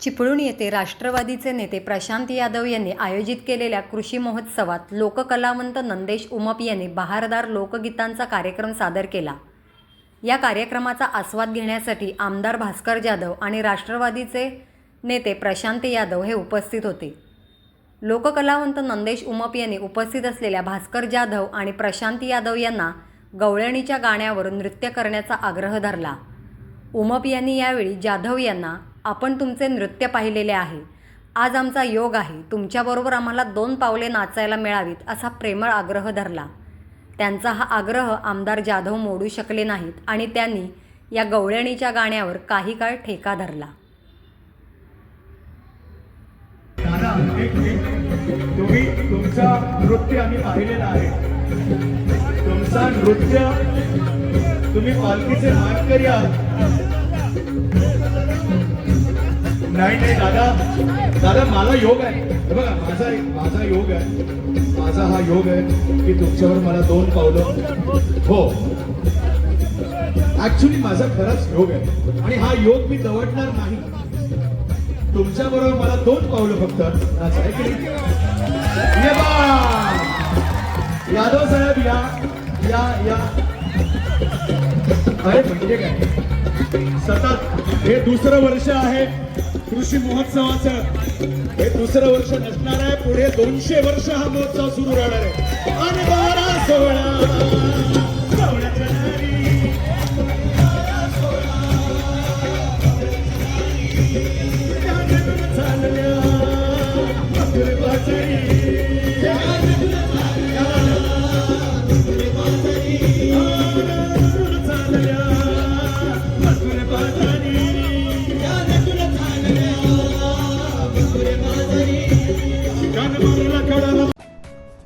चिपळूण येथे राष्ट्रवादीचे नेते प्रशांत यादव यांनी आयोजित केलेल्या कृषी महोत्सवात लोककलावंत नंदेश उमप यांनी बहारदार लोकगीतांचा कार्यक्रम सादर केला. या कार्यक्रमाचा आस्वाद घेण्यासाठी आमदार भास्कर जाधव आणि राष्ट्रवादीचे नेते प्रशांत यादव हे उपस्थित होते. लोककलावंत नंदेश उमप यांनी उपस्थित असलेल्या भास्कर जाधव आणि प्रशांत यादव यांना गवळणीच्या गाण्यावर नृत्य करण्याचा आग्रह धरला. उमप यांनी यावेळी जाधव यांना आपण तुमचे नृत्य पाहिलेले आहे. आज आमचा योग आहे. तुमच्याबरोबर आम्हाला दोन पावले नाचायला मिळावीत असा प्रेमळ आग्रह धरला. त्यांचा हा आग्रह आमदार जाधव मोडू शकले नाहीत आणि त्यांनी या गवळणीच्या गाण्यावर काही काळ ठेका धरला. तुम्ही तुमचा नृत्य आम्ही पाहिलेलं आहे. तुमचा नृत्य तुम्ही पालखीचे मानकरी आहात. नाही नाही दादा. दादा मला योग आहे. बघा माझा माझा योग आहे. माझा हा योग आहे की तुमच्यावर मला दोन पावलं हो. ऍक्च्युली माझा खराच योग आहे. आणि हा योग मी दवडणार नाही. तुमच्या बरोबर मला दोन पावलं फक्त. आहे की यादव साहेब या या या. अरे म्हणजे काय? सतत. हे दुसरं वर्ष आहे. कृषी महोत्सवाचं हे दुसरं वर्ष नसणार आहे. पुढे दोनशे वर्ष हा महोत्सव सुरू राहणार आहे. आणि बारा सोळा सोहळ्याच्या